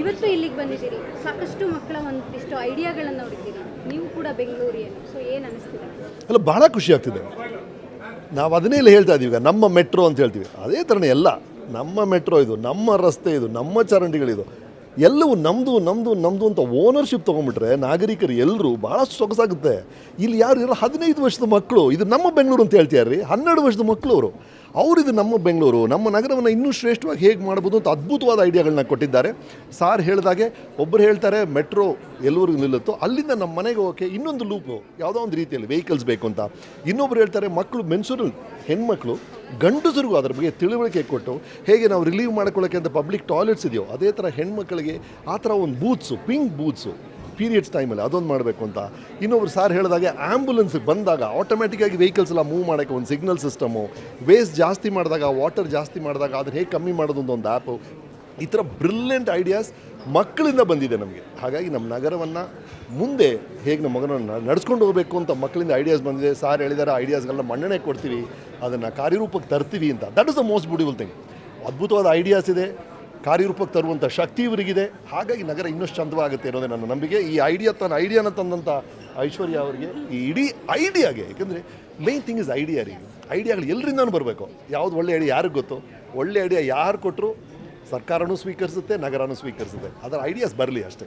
ಇವತ್ತು ಇಲ್ಲಿಗೆ ಬಂದಿದ್ದೀರಿ. ಸಾಕಷ್ಟು ಮಕ್ಕಳ ಒಂದಿಷ್ಟು ಐಡಿಯಾಗಳನ್ನು ನೋಡಿದ್ದೀರಿ ನೀವು ಕೂಡ ಬೆಂಗಳೂರಿಯನ್ನು ಸೊ ಏನು ಅನಿಸ್ತಿದೆ? ಅಲ್ಲ ಭಾಳ ಖುಷಿ ಆಗ್ತಿದೆ. ನಾವು ಅದನ್ನೇ ಇಲ್ಲಿ ಹೇಳ್ತಾ ಇದ್ದೀವಿ ಈಗ, ನಮ್ಮ ಮೆಟ್ರೋ ಅಂತ ಹೇಳ್ತೀವಿ. ಅದೇ ಥರನೇ ಎಲ್ಲ. ನಮ್ಮ ಮೆಟ್ರೋ ಇದು, ನಮ್ಮ ರಸ್ತೆ ಇದು, ನಮ್ಮ ಚರಂಡಿಗಳಿದು. ಎಲ್ಲವೂ ನಮ್ಮದು ನಮ್ಮದು ನಮ್ಮದು ಅಂತ ಓನರ್ಶಿಪ್ ತೊಗೊಂಬಿಟ್ರೆ ನಾಗರಿಕರು ಎಲ್ಲರೂ ಭಾಳ ಸೊಗಸಾಗುತ್ತೆ. ಇಲ್ಲಿ ಯಾರು ಇರೋ ಹದಿನೈದು ವರ್ಷದ ಮಕ್ಕಳು, ಇದು ನಮ್ಮ ಬೆಂಗಳೂರು ಅಂತ ಹೇಳ್ತೀಯಾರ್ರಿ, ಹನ್ನೆರಡು ವರ್ಷದ ಮಕ್ಕಳು ಅವರು ಅವರು ಇದು ನಮ್ಮ ಬೆಂಗಳೂರು, ನಮ್ಮ ನಗರವನ್ನು ಇನ್ನೂ ಶ್ರೇಷ್ಠವಾಗಿ ಹೇಗೆ ಮಾಡ್ಬೋದು ಅಂತ ಅದ್ಭುತವಾದ ಐಡಿಯಾಗಳನ್ನ ಕೊಟ್ಟಿದ್ದಾರೆ. ಸಾರ್ ಹೇಳಿದಾಗೆ ಒಬ್ಬರು ಹೇಳ್ತಾರೆ, ಮೆಟ್ರೋ ಎಲ್ಲರಿಗೂ ನಿಲ್ಲುತ್ತೋ, ಅಲ್ಲಿಂದ ನಮ್ಮ ಮನೆಗೆ ಹೋಗೋಕೆ ಇನ್ನೊಂದು ಲೂಪು ಯಾವುದೋ ಒಂದು ರೀತಿಯಲ್ಲಿ ವೆಹಿಕಲ್ಸ್ ಬೇಕು ಅಂತ. ಇನ್ನೊಬ್ರು ಹೇಳ್ತಾರೆ, ಮಕ್ಕಳು ಮೆನ್ಸೂರಲ್ಲಿ ಹೆಣ್ಮಕ್ಳು ಗಂಡಸರಿಗೂ ಅದರ ಬಗ್ಗೆ ತಿಳುವಳಿಕೆ ಕೊಟ್ಟು ಹೇಗೆ ನಾವು ರಿಲೀವ್ ಮಾಡ್ಕೊಳ್ಳೋಕ್ಕೆ ಅಂತ ಪಬ್ಲಿಕ್ ಟಾಯ್ಲೆಟ್ಸ್ ಇದೆಯೋ ಅದೇ ಥರ ಹೆಣ್ಮಕ್ಳಿಗೆ ಆ ಥರ ಒಂದು ಬೂತ್ಸು ಪಿಂಕ್ ಬೂತ್ಸು ಪೀರಿಯಡ್ಸ್ ಟೈಮಲ್ಲಿ ಅದೊಂದು ಮಾಡಬೇಕು ಅಂತ. ಇನ್ನೊಬ್ರು ಸಾರ್ ಹೇಳಿದಾಗೆ ಆ್ಯಂಬುಲೆನ್ಸ್ಗೆ ಬಂದಾಗ ಆಟೋಮೆಟಿಕ್ಕಾಗಿ ವೆಹಿಕಲ್ಸ್ ಎಲ್ಲ ಮೂವ್ ಮಾಡೋಕ್ಕೆ ಒಂದು ಸಿಗ್ನಲ್ ಸಿಸ್ಟಮು ವೇಸ್ಟ್ ಜಾಸ್ತಿ ಮಾಡಿದಾಗ ವಾಟರ್ ಜಾಸ್ತಿ ಮಾಡಿದಾಗ ಅದನ್ನ ಹೇಗೆ ಕಮ್ಮಿ ಮಾಡೋದು ಅಂತ ಒಂದು ಆ್ಯಪು ಈ ಥರ ಬ್ರಿಲಿಯಂಟ್ ಐಡಿಯಾಸ್ ಮಕ್ಕಳಿಂದ ಬಂದಿದೆ ನಮಗೆ. ಹಾಗಾಗಿ ನಮ್ಮ ನಗರವನ್ನು ಮುಂದೆ ಹೇಗೆ ನಮ್ಮ ಮಗನನ್ನು ನಡೆಸ್ಕೊಂಡು ಹೋಗಬೇಕು ಅಂತ ಮಕ್ಕಳಿಂದ ಐಡಿಯಾಸ್ ಬಂದಿದೆ. ಸಾರ್ ಹೇಳಿದಾರೆ ಐಡಿಯಾಸ್ಗಳನ್ನ ಮನ್ನಣೆ ಕೊಡ್ತೀವಿ. ಅದನ್ನು ಕಾರ್ಯರೂಪಕ್ಕೆ ತರ್ತೀವಿ ಅಂತ. That is the most beautiful thing ಅದ್ಭುತವಾದ ಐಡಿಯಾಸ್ ಇದೆ. ಕಾರ್ಯರೂಪಕ್ಕೆ ತರುವಂಥ ಶಕ್ತಿ ಇವರಿಗಿದೆ. ಹಾಗಾಗಿ ನಗರ ಇನ್ನಷ್ಟು ಚಂದವಾಗುತ್ತೆ ಅನ್ನೋದೇ ನನ್ನ ನಂಬಿಕೆ. ಈ ಐಡಿಯಾ ತನ್ನ ಐಡಿಯಾನ ತಂದಂಥ ಐಶ್ವರ್ಯ ಅವರಿಗೆ ಈ ಇಡೀ ಐಡಿಯಾಗೆ ಯಾಕೆಂದರೆ ಮೇನ್ ಥಿಂಗ್ ಇಸ್ ಐಡಿಯಾ ರೀ. ಐಡಿಯಾಗಳು ಎಲ್ಲರಿಂದನೂ ಬರಬೇಕು. ಯಾವ್ದು ಒಳ್ಳೆ ಐಡಿಯಾ ಯಾರಿಗೆ ಗೊತ್ತು? ಒಳ್ಳೆ ಐಡಿಯಾ ಯಾರು ಕೊಟ್ಟರು ಸರ್ಕಾರನೂ ಸ್ವೀಕರಿಸುತ್ತೆ ನಗರನೂ ಸ್ವೀಕರಿಸುತ್ತೆ. ಅದರ ಐಡಿಯಾಸ್ ಬರಲಿ ಅಷ್ಟೇ.